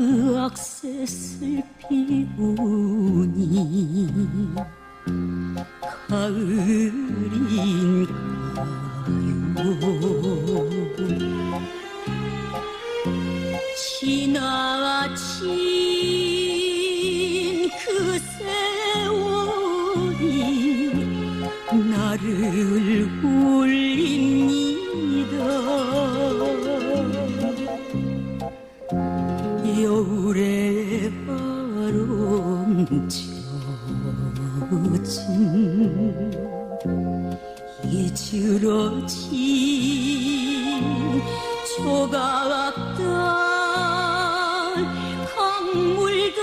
그악세슬 피우니 가을인가? 이즈러진 조각달 강물도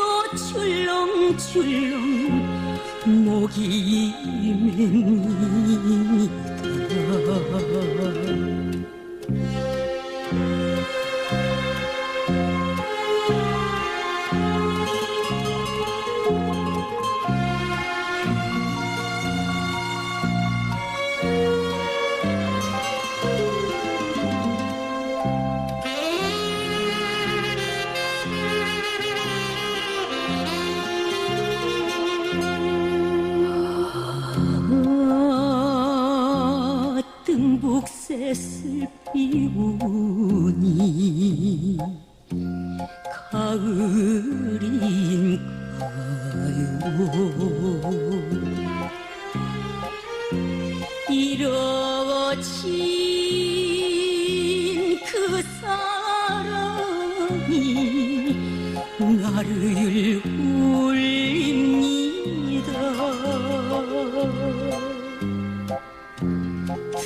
출렁출렁 목이 맵니다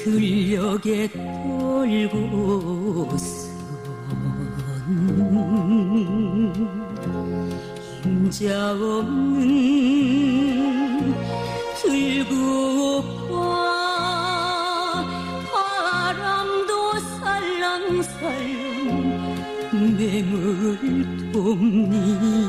들녘에 돌고선 힘자 없는 들국화 바람도 살랑살랑 맹을 돕니다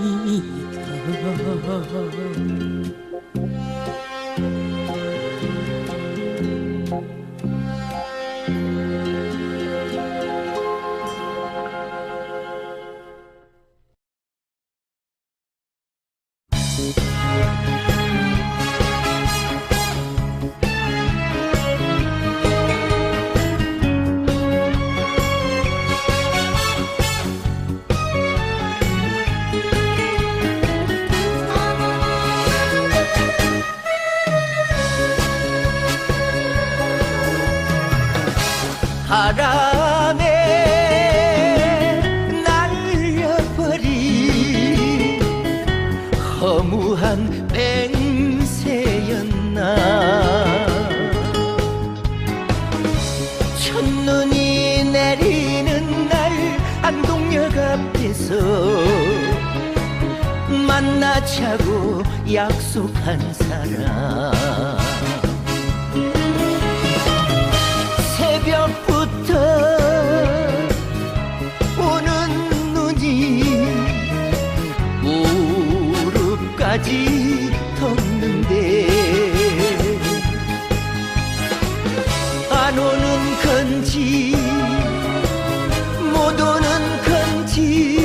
허무한 맹세였나? 첫눈이 내리는 날 안동역 앞에서 만나자고 약속한 사람 건지 못 오는 건지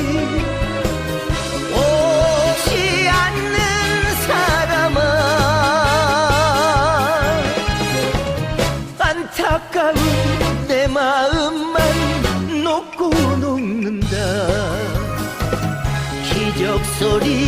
오지 않는 사람아 안타까운 내 마음만 놓고 녹는다. 기적 소리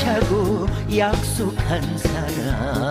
만나자고 약속한 사람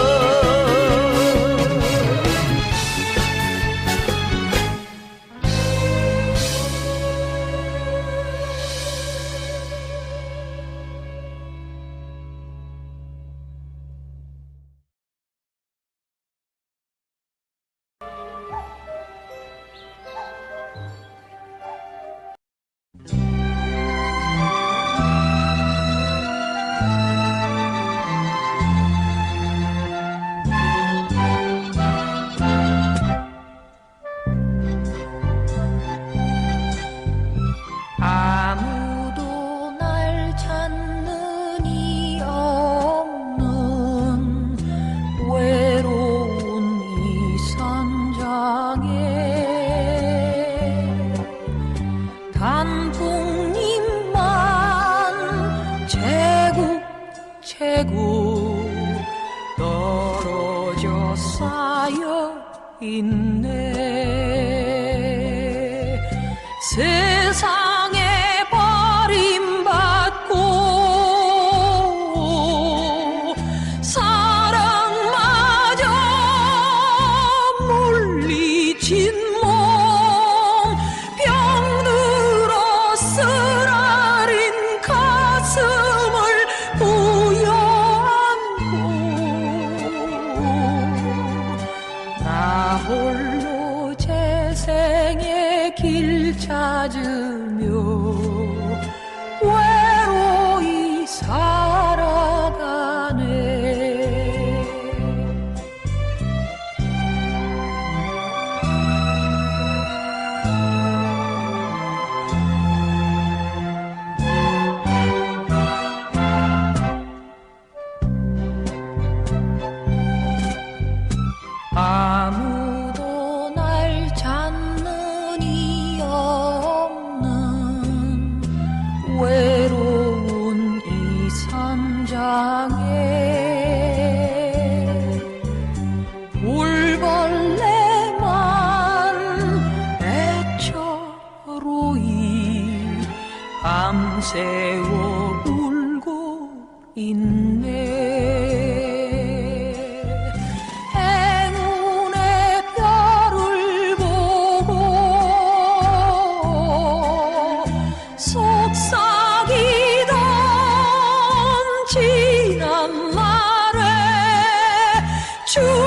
떨어져 쌓여 있네. 속삭이던 지난 말에 주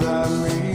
around me.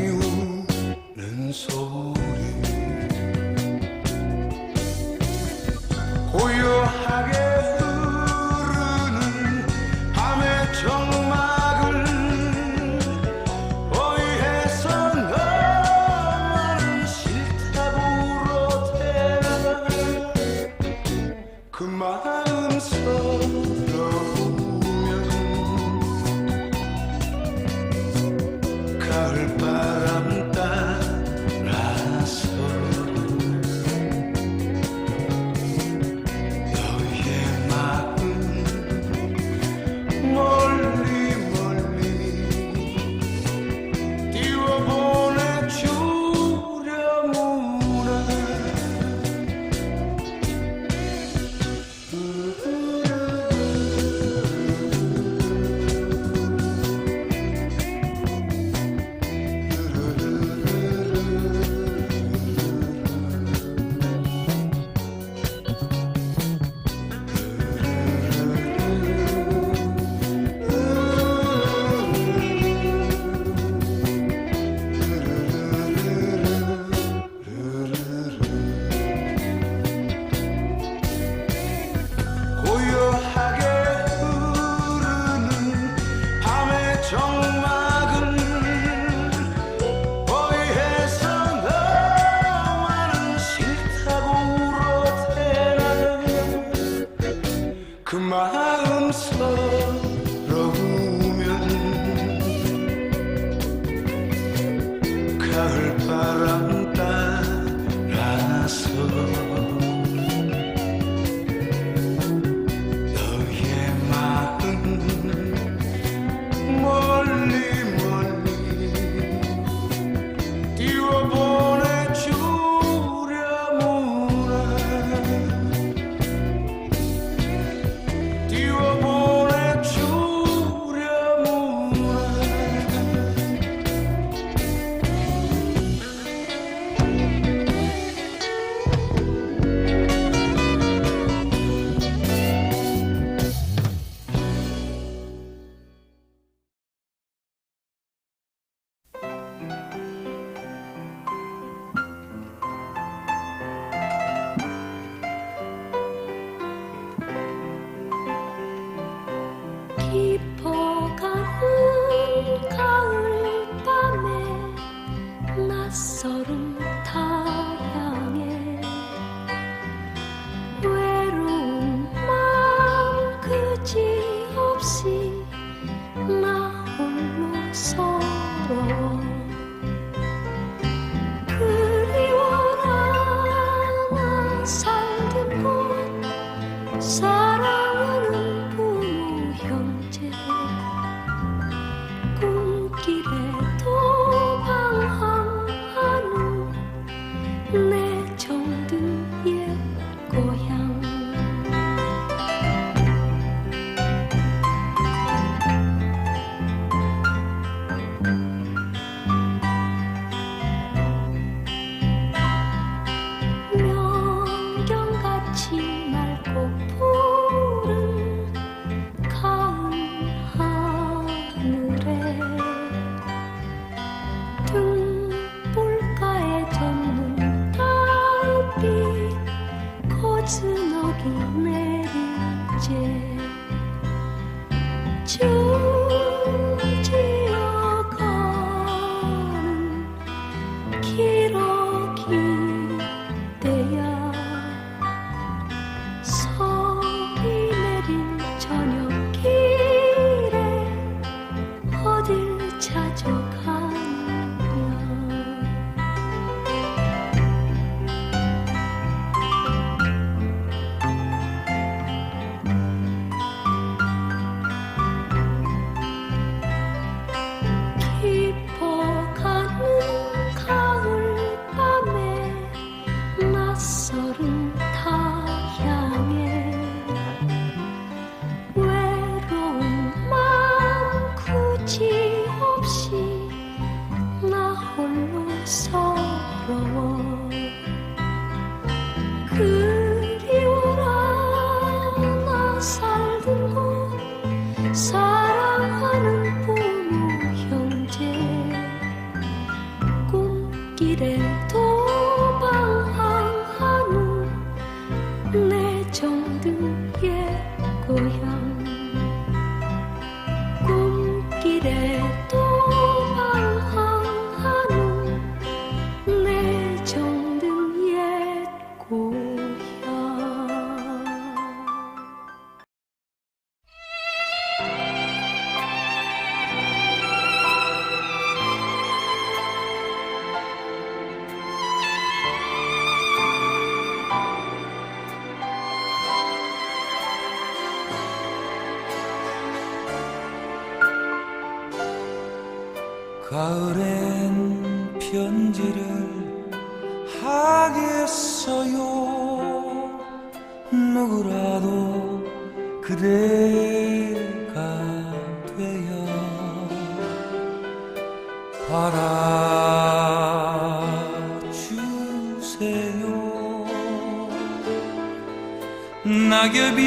낙엽이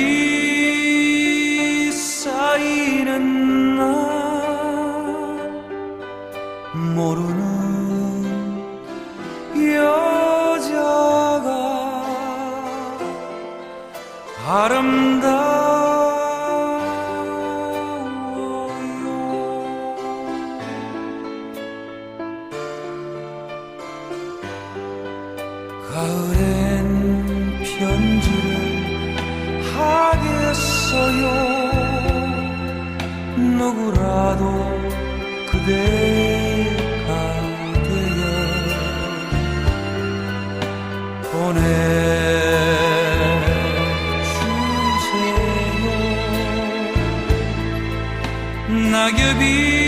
쌓이는 나 모르는 여자가 아름다 누구라도 그대가 되어 보내주세요. 낙엽이